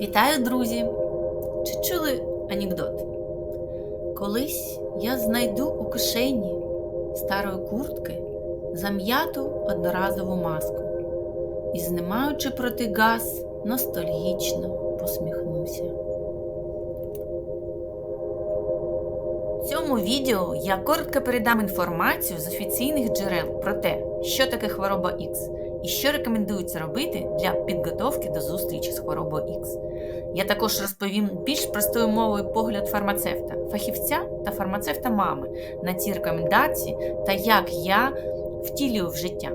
Вітаю, друзі! Чи чули анекдот? Колись я знайду у кишені старої куртки зам'яту одноразову маску і, знімаючи проти газ, ностальгічно посміхнуся. В цьому відео я коротко передам інформацію з офіційних джерел про те, що таке хвороба Х і що рекомендується робити для підготовки до зустрічі з хворобою Х. Я також розповім більш простою мовою погляд фармацевта, фахівця та фармацевта мами на ці рекомендації та як я втілюю в життя.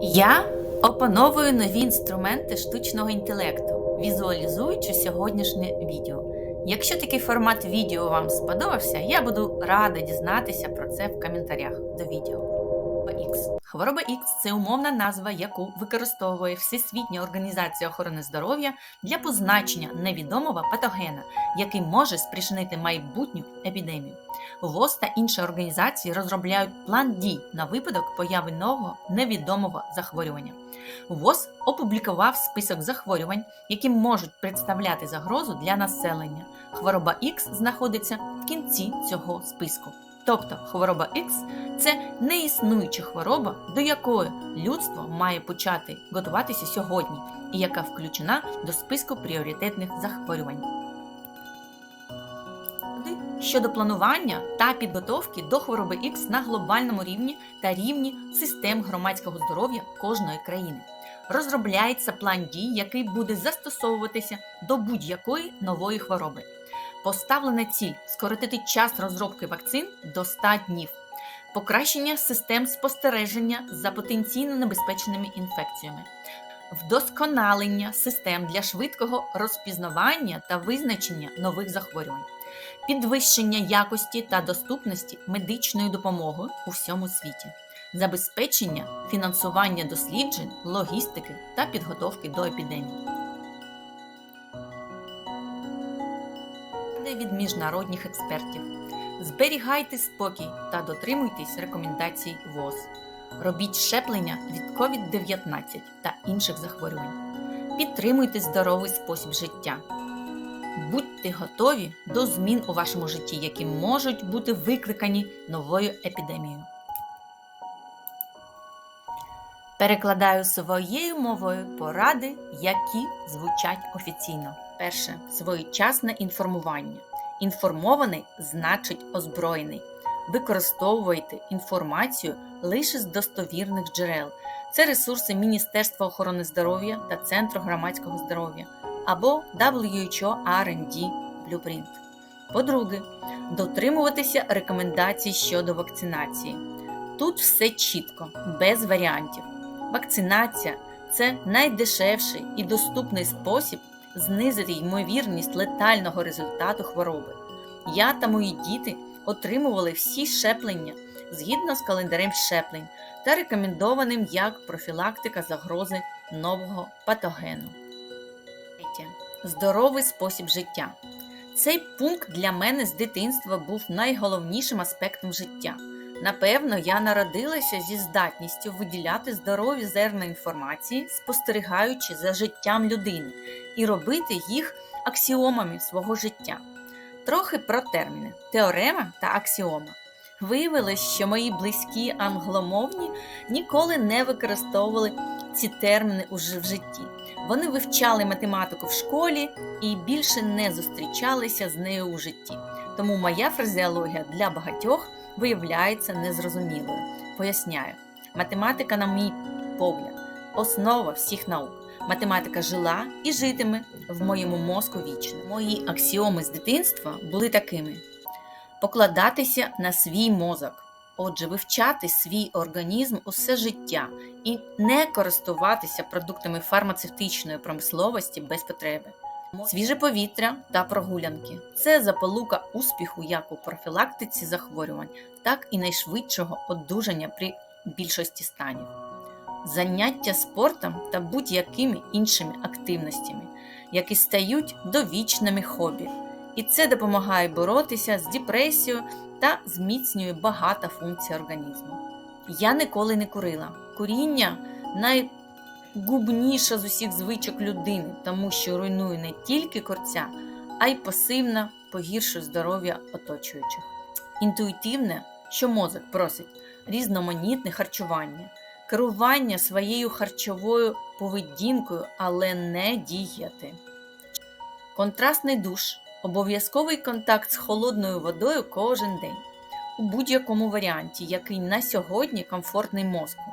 Я опановую нові інструменти штучного інтелекту, візуалізуючи сьогоднішнє відео. Якщо такий формат відео вам сподобався, я буду рада дізнатися про це в коментарях до відео. Х. Хвороба Х це умовна назва, яку використовує Всесвітня організація охорони здоров'я для позначення невідомого патогена, який може спричинити майбутню епідемію. ВОЗ та інші організації розробляють план дій на випадок появи нового невідомого захворювання. ВОЗ опублікував список захворювань, які можуть представляти загрозу для населення. Хвороба Х знаходиться в кінці цього списку. Тобто хвороба Х це неіснуюча хвороба, до якої людство має почати готуватися сьогодні, і яка включена до списку пріоритетних захворювань. Щодо планування та підготовки до хвороби Х на глобальному рівні та рівні систем громадського здоров'я кожної країни. Розробляється план дій, який буде застосовуватися до будь-якої нової хвороби. Поставлена ціль скоротити час розробки вакцин до 100 днів, покращення систем спостереження за потенційно небезпечними інфекціями, вдосконалення систем для швидкого розпізнавання та визначення нових захворювань, підвищення якості та доступності медичної допомоги у всьому світі, забезпечення фінансування досліджень, логістики та підготовки до епідемії. Від міжнародних експертів. Зберігайте спокій та дотримуйтесь рекомендацій ВОЗ. Робіть щеплення від COVID-19 та інших захворювань. Підтримуйте здоровий спосіб життя. Будьте готові до змін у вашому житті, які можуть бути викликані новою епідемією. Перекладаю своєю мовою поради, які звучать офіційно. Перше своєчасне інформування. Інформований значить озброєний. Використовуйте інформацію лише з достовірних джерел. Це ресурси Міністерства охорони здоров'я та Центру громадського здоров'я або WHO R&D Blueprint. По-друге, дотримуватися рекомендацій щодо вакцинації. Тут все чітко, без варіантів. Вакцинація це найдешевший і доступний спосіб знизити ймовірність летального результату хвороби. Я та мої діти отримували всі щеплення згідно з календарем щеплень та рекомендованим як профілактика загрози нового патогену. Здоровий спосіб життя. Цей пункт для мене з дитинства був найголовнішим аспектом життя. Напевно, я народилася зі здатністю виділяти здорові зерна інформації, спостерігаючи за життям людини, і робити їх аксіомами свого життя. Трохи про терміни: теорема та аксіома. Виявилось, що мої близькі англомовні ніколи не використовували ці терміни в житті. Вони вивчали математику в школі і більше не зустрічалися з нею у житті. Тому моя фразеологія для багатьох виявляється незрозумілою. Поясняю, математика, на мій погляд, основа всіх наук. Математика жила і житиме в моєму мозку вічно. Мої аксіоми з дитинства були такими: покладатися на свій мозок, отже, вивчати свій організм усе життя і не користуватися продуктами фармацевтичної промисловості без потреби. Свіже повітря та прогулянки це заполука успіху як у профілактиці захворювань, так і найшвидшого одужання при більшості станів. Заняття спортом та будь-якими іншими активностями, які стають довічними хобі. І це допомагає боротися з депресією та зміцнює багато функцій організму. Я ніколи не курила. Куріння най найгубніша з усіх звичок людини, тому що руйнує не тільки корця, а й пасивно погіршує здоров'я оточуючих. Інтуїтивне, що мозок просить різноманітне харчування, керування своєю харчовою поведінкою, але не дієти. Контрастний душ, обов'язковий контакт з холодною водою кожен день, у будь-якому варіанті, який на сьогодні комфортний мозку.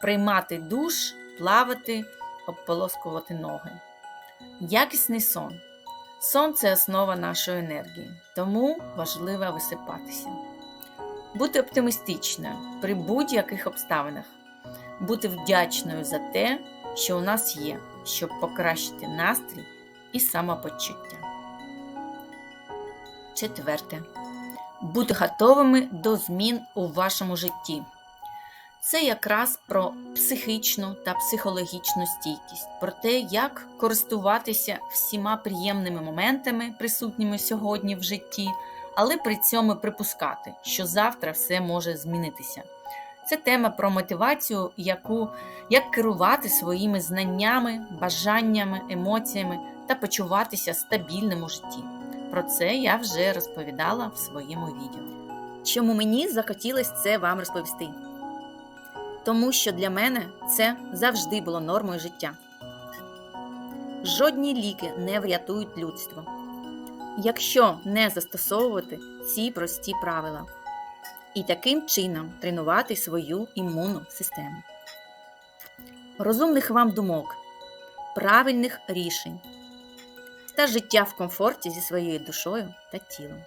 Приймати душ, плавати, обполоскувати ноги. Якісний сон. Сон це основа нашої енергії, тому важливо висипатися. Бути оптимістичною при будь-яких обставинах, бути вдячною за те, що у нас є, щоб покращити настрій і самопочуття. Четверте. Бути готовими до змін у вашому житті. Це якраз про психічну та психологічну стійкість, про те, як користуватися всіма приємними моментами, присутніми сьогодні в житті, але при цьому припускати, що завтра все може змінитися. Це тема про мотивацію, яку, як керувати своїми знаннями, бажаннями, емоціями та почуватися стабільним у житті. Про це я вже розповідала в своєму відео. Чому мені захотілося це вам розповісти? Тому що для мене це завжди було нормою життя. Жодні ліки не врятують людство, якщо не застосовувати ці прості правила і таким чином тренувати свою імунну систему. Розумних вам думок, правильних рішень та життя в комфорті зі своєю душою та тілом.